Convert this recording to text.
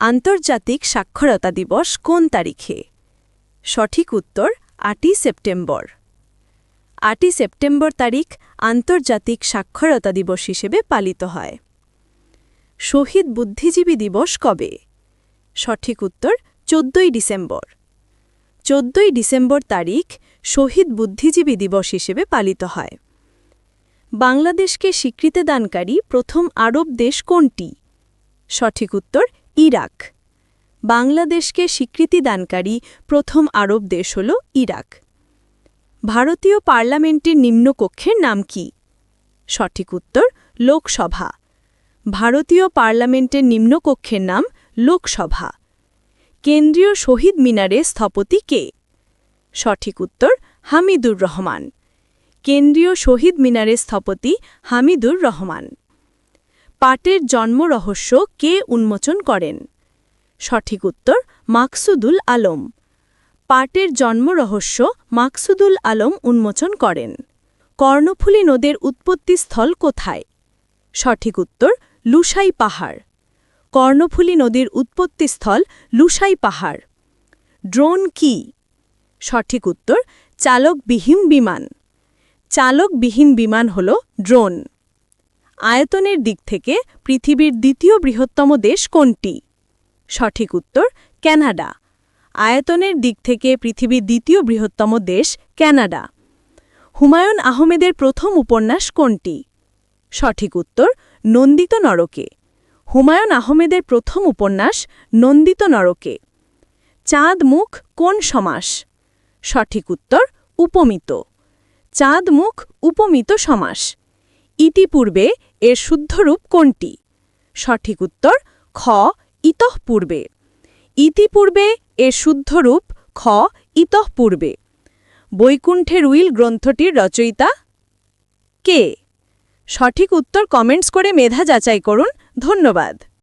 আন্তর্জাতিক সাক্ষরতা দিবস কোন তারিখে? সঠিক উত্তর, আটই সেপ্টেম্বর। আটই সেপ্টেম্বর তারিখ আন্তর্জাতিক সাক্ষরতা দিবস হিসেবে পালিত হয়। শহীদ বুদ্ধিজীবী দিবস কবে? সঠিক উত্তর, চোদ্দই ডিসেম্বর। চোদ্দই ডিসেম্বর তারিখ শহীদ বুদ্ধিজীবী দিবস হিসেবে পালিত হয়। বাংলাদেশকে স্বীকৃতিদানকারী প্রথম আরব দেশ কোনটি? সঠিক উত্তর ইরাক। বাংলাদেশকে স্বীকৃতিদানকারী প্রথম আরব দেশ হল ইরাক। ভারতীয় পার্লামেন্টের নিম্নকক্ষের নাম কি? সঠিক উত্তর, লোকসভা। ভারতীয় পার্লামেন্টের নিম্নকক্ষের নাম লোকসভা। কেন্দ্রীয় শহীদ মিনারে স্থপতি কে? সঠিক উত্তর, হামিদুর রহমান। কেন্দ্রীয় শহীদ মিনারে স্থপতি হামিদুর রহমান। পাটের জন্ম রহস্য কে উন্মোচন করেন? সঠিক উত্তর, মাকসুদুল আলম। পাটের জন্ম রহস্য মাকসুদুল আলম উন্মোচন করেন। কর্ণফুলী নদের উৎপত্তিস্থল কোথায়? সঠিক উত্তর লুসাই পাহাড়। কর্ণফুলী নদীর উৎপত্তিস্থল লুসাই পাহাড়। ড্রোন কি? সঠিক উত্তর, চালকবিহীন বিমান। চালকবিহীন বিমান হল ড্রোন। আয়তনের দিক থেকে পৃথিবীর দ্বিতীয় বৃহত্তম দেশ কোনটি? সঠিক উত্তর, ক্যানাডা। আয়তনের দিক থেকে পৃথিবীর দ্বিতীয় বৃহত্তম দেশ ক্যানাডা। হুমায়ুন আহমেদের প্রথম উপন্যাস কোনটি? সঠিক উত্তর, নন্দিত নরকে। হুমায়ুন আহমেদের প্রথম উপন্যাস, নন্দিত নরকে। চাঁদ মুখ কোন সমাস? সঠিক উত্তর, উপমিত। চাঁদ মুখ উপমিত সমাস। ইতিপূর্বে এর শুদ্ধরূপ কোনটি? সঠিক উত্তর, খ, ইতঃপূর্বে। ইতিপূর্বে এর শুদ্ধরূপ খ, ইতঃপূর্বে। বৈকুণ্ঠের উইল গ্রন্থটির রচয়িতা কে? সঠিক উত্তর কমেন্টস করে মেধা যাচাই করুন। ধন্যবাদ।